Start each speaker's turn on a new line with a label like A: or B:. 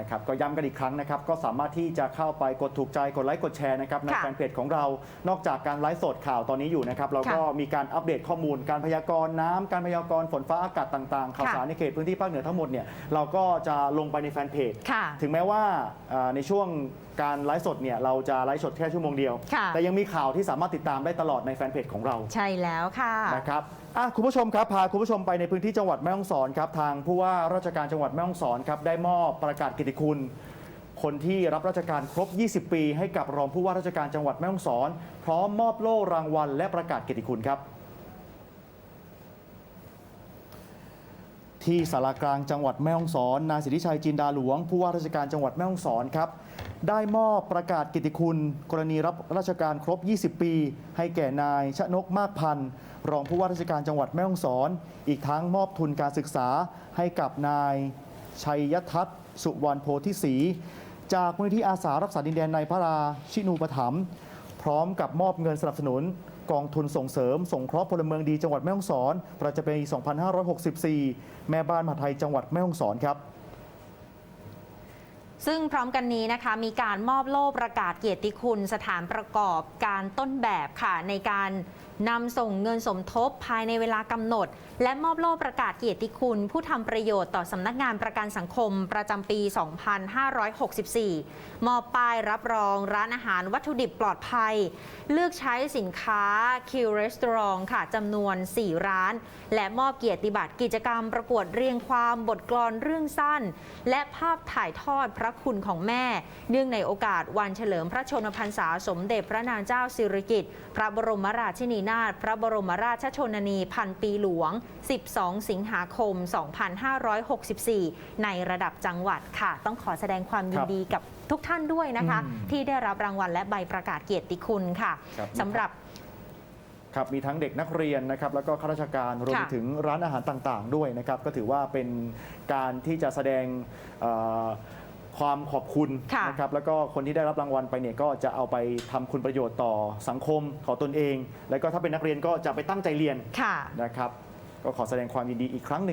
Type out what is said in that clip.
A: นะครับก็ย้ำกันอีกครั้งนะครับ ก็สามารถที่จะเข้าไปกดถูกใจกดไลค์กดแชร์นะครับใน
B: ค่ะ
A: แฟนเพจของเรานอกจากการไลฟ์สดข่าวตอนนี้อยู่นะครับเราก็มีการอัปเดตข้อมูล การพยากรณ์น้ำการพยากรณ์ฝนฟ้าอากาศต่างๆข่าว
B: ค่ะ
A: สารในเขตพื้นที่ภาคเหนือทั้งหมดเนี่ยเราก็จะลงไปในแฟนเพจ
B: ค่ะ
A: ถึงแม้ว่าเอ่อในช่วงการไลฟ์สดเนี่ยเราจะไลฟ์สดแค่ชั่วโมงเดียว
B: ค่ะ
A: แต่ยังมีข่าวที่สามารถติดตามได้ตลอดในแฟนเพจของเรา
B: ใช่แล้วค่ะ
A: นะครับ อะคุณผู้ชมครับพาคุณผู้ชมไปในพื้นที่จังหวัดแม่ฮ่องสอนครับทางผู้ว่าราชการจังหวัดแม่ฮ่องสอนครับได้มอบประกาศกิตติคุณ คนที่รับราชการครบ 20 ปี ให้กับรองผู้ว่าราชการจังหวัดแม่ฮ่องสอน พร้อมมอบโล่รางวัลและประกาศเกียรติคุณครับ ที่สารากลางจังหวัดแม่ฮ่องสอนนายสิทธิชัยจินดาหลวง ผู้ว่าราชการจังหวัดแม่ฮ่องสอนครับ ได้มอบประกาศกิตติคุณ กรณีรับราชการครบ 20 ปี ให้แก่นายชนกมากพันธ์รองผู้ว่าราชการจังหวัดแม่ฮ่องสอน อีกทั้งมอบทุนการศึกษาให้กับนายชัยยทัศน์สุวรรณโพธิศรีจากมูลนิธิอาสารักษาดินแดนในพระราชินูปถัมภ์พร้อมกับมอบเงินสนับสนุน กองทุนส่งเสริมสงเคราะห์พลเมืองดีจังหวัดแม่ฮ่องสอนประจำปี 2564 แม่บ้านมหาไทยจังหวัดแม่ฮ่องสอนครับ
B: ซึ่งพร้อมกันนี้นะคะมีการมอบโล่ประกาศเกียรติคุณสถานประกอบการต้นแบบค่ะในการนำส่งเงินสมทบภายในเวลากำหนด และมอบโล่ประกาศเกียรติคุณ ผู้ทำประโยชน์ต่อสำนักงานประกันสังคมประจำปี 2564 มอบป้ายรับรองร้านอาหารวัตถุดิบปลอดภัย เลือกใช้สินค้า Q Restaurant ค่ะจำนวน 4 ร้าน และมอบเกียรติบัตรกิจกรรมประกวดเรียงความบทกลอนเรื่องสั้น และภาพถ่ายทอดพระคุณของแม่ เนื่องในโอกาสวันเฉลิมพระชนมพรรษาสมเด็จพระนางเจ้าสิริกิติ์พระบรมราชินีนาถพระบรมราชชนนีพันปีหลวง 12 สิงหาคม 2564 ในระดับจังหวัดค่ะ ต้องขอแสดงความยิ
A: คนรับ
B: ดีกับทุกท่านด้วยนะคะ
A: อืม
B: ที่ได้รับรางวัลและใบประกาศเกียรติคุณค่ะ
A: ครับ
B: สำหรับ
A: ครับมีทั้งเด็กนักเรียนนะครับแล้วก็ข้าราชการรวมไป
B: ค่ะ
A: ถึงร้านอาหารต่างๆ ด้วยนะครับ ก็ถือว่าเป็นการที่จะแสดงเอ่อ ความขอบคุณ
B: ค่ะ
A: นะครับแล้วก็คนที่ได้รับรางวัลไปเนี่ยก็จะเอาไปทำคุณประโยชน์ต่อสังคมของตนเอง แล้วก็ถ้าเป็นนักเรียนก็จะไปตั้งใจเรียน
B: ค่ะ
A: นะครับ ก็ขอแสดงความยินดีอีกครั้งหนึ่ง